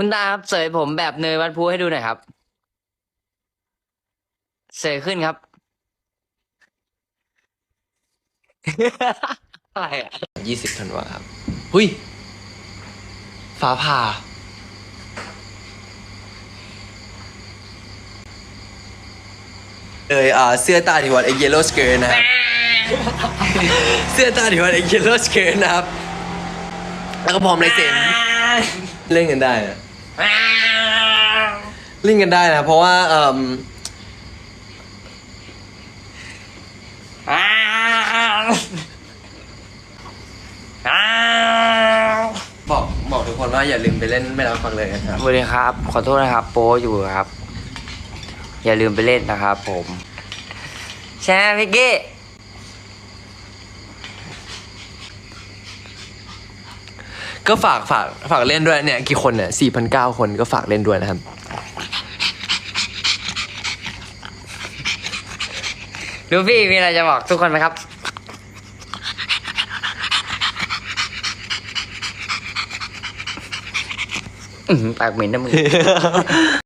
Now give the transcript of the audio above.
คุณตาครับเสยผมแบบเนยวัดพูให้ดูหน่อยครับ เสยขึ้นครับ อะไรอะยี่สิบธันวาครับ หุยฟ้าผ่าเลยอ่าเสื้อตาที่วัดเอ็กเยลโลสเกิร์นะครับ เสื้อตาที่วัดเอ็กเยลโลสเกิร์นะครับ แล้วก็พร้อมลายเซ็น เล่นกันได้นะเล่นกันได้นะเพราะว่าเอ่มบอกบอกทุกคนว่าอย่าลืมไปเล่นไม่รับฟังเลยนะครับ สวัสดีครับ ขอโทษนะครับ โป้อยู่ครับ อย่าลืมไปเล่นนะครับผม ใช่ไหมพิก ก็ฝากฝากฝากเล่นด้วยเนี่ยกี่คนเนี่ยสี่พันเก้าคนก็ฝากเล่นด้วยนะครับลูฟี่มีอะไรจะบอกทุกคนไหมครับ อืมปากเหม็นนะมึง